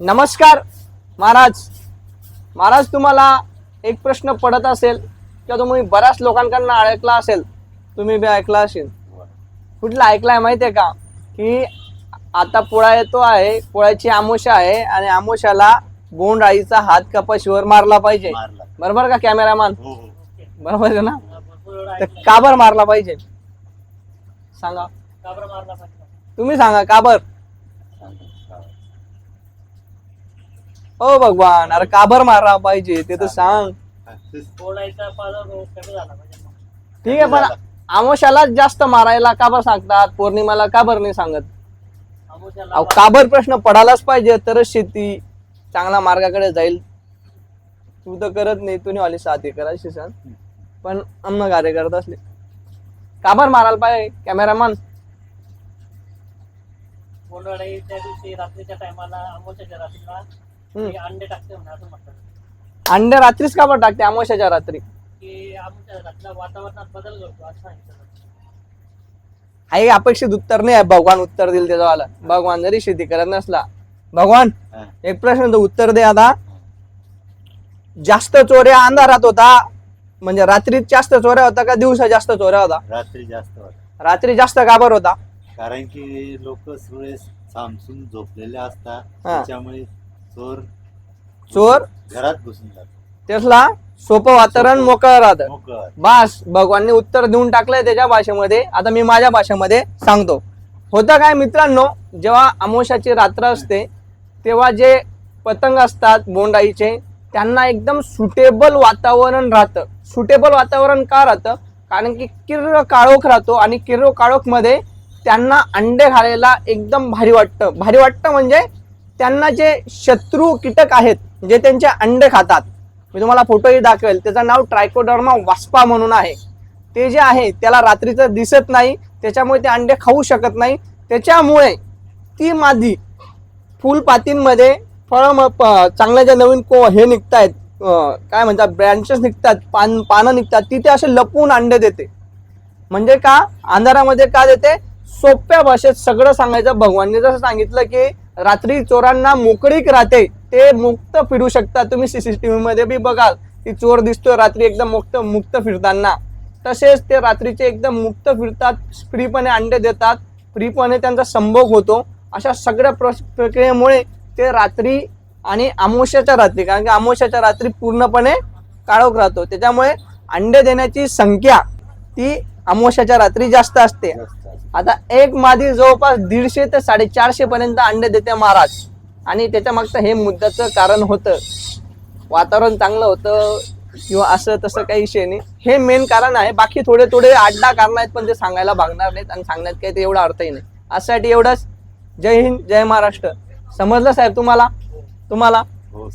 नमस्कार महाराज. महाराज तुम्हाला एक प्रश्न पडत असेल किंवा तुम्ही बऱ्याच लोकांकडनं ऐकला असेल तुम्ही बी ऐकला असेल. कुठला ऐकलाय माहितीये का? की आता पोळा येतो आहे पोळ्याची आमोशा आहे आणि आमोशाला बोंड आईचा हात कपाशीवर मारला पाहिजे. मारला. बरोबर का कॅमेरामॅन? हो हो. बरोबर आहे ना? तर का बरं मारला पाहिजे? सांगा. तुम्ही सांगा का हो भगवान अरे का बरं मारला पाहिजे ते तर सांग. ठीक आहे पण आमोशाला जास्त मारायला का बरं सांगतात? पौर्णिमाला का बरं नाही सांगत? अहो का बरं प्रश्न पडायलाच पाहिजे तरच शेती चांगल्या मार्गाकडे जाईल. तू तर करत नाही तू नाही आली साथ करायची सांग पण अन्न कार्य करत असले. का बरं मारायला पाहिजे कॅमेरामॅन? बोंडवाडे त्या दिवशी रात्रीच्या टायमाला रात्रीला ते अंडे टाकते म्हणा असं म्हणतात. अंडे रात्रीच का बरं टाकते? अमावस्याच्या रात्री. की आमच्या रात्रीला वातावरणात बदल घडतो असं सांगितलं आहे अपेक्षित उत्तर नाही आहे. भगवान उत्तर दिल त्याच्यावाला. भगवान जरी शेती करत नसला. भगवान हा. एक प्रश्न उत्तर दे आता. जास्त चोऱ्या अंधारात होता. म्हणजे रात्री जास्त चोऱ्या होता का दिवसा जास्त चोऱ्या होता? रात्री जास्त वाटत रात्री जास्त काबर होता? कारण की लोक सगळे सामसून झोपलेले असतात. हा. त्याच्यामुळे चोर चोर? घरात घुसून जातात त्यासला सोपं वातावरण मोकळं राहतं. मोकळं बास भगवानने उत्तर देऊन टाकलंय त्याच्या भाषेमध्ये. आता मी माझ्या भाषेमध्ये सांगतो. होतं काय मित्रांनो जेव्हा अमोशाची रात्र असते तेव्हा जे पतंग असतात बोंडाईचे त्यांना एकदम सुटेबल वातावरण राहतं. सुटेबल वातावरण का राहतं? कारण की किर्र काळोख राहतो आणि किर्र काळोखमध्ये त्यांना अंडे घालायला एकदम भारी वाटतं. भारी वाटतं म्हणजे त्यांना जे शत्रू कीटक आहेत जे त्यांचे अंडे खातात. मी तुम्हाला फोटोही दाखवेल. त्याचं नाव ट्रायकोडर्मा वास्पा म्हणून आहे. ते जे आहे त्याला रात्रीचं दिसत नाही त्याच्यामुळे ते अंडे खाऊ शकत नाही. त्याच्यामुळे ती मादी फुलपातींमध्ये फळ चांगल्या ज्या नवीन को हे निघतायत आहेत काय म्हणतात ब्रँचेस निघतात पान पानं निघतात तिथे असे लपवून अंडे देते. म्हणजे का? अंधारामध्ये का देते? सोप्या भाषेत सगळं सांगायचं. भगवानने जसं सांगितलं की रात्री चोरांना मोकळीक राहते ते मुक्त फिरू शकतात तुम्ही सीसीटीव्ही मध्ये बी बघाल की चोर दिसतोय रात्री एकदम मुक्त मुक्त फिरताना. तसेच ते रात्रीचे एकदम मुक्त फिरतात फ्रीपणे अंडे देतात फ्रीपणे त्यांचा संभोग होतो. अशा सगळ्या प्र- प्रक्रियेमुळे ते रात्री आणि आमोशाच्या रात्री कारण की आमोशाच्या रात्री पूर्णपणे काळोख राहतो. त्याच्यामुळे अंडे देण्याची संख्या ती अमावस्याच्या रात्री जास्त असते. आता एक मादी जवळपास दीडशे ते साडेचारशे पर्यंत अंडे देते महाराज. आणि त्याच्या मागचं हे मुद्द्याचं कारण होतं. वातावरण चांगलं होतं किंवा असं तसं काही विषय नाही. हे मेन कारण आहे. बाकी थोडे थोडे आठ दहा कारण आहेत पण ते सांगायला भागणार नाहीत आणि सांगण्यात काही ते एवढा अर्थही नाही. यासाठी एवढंच. जय हिंद जय महाराष्ट्र. समजलं साहेब तुम्हाला? तुम्हाला? हो.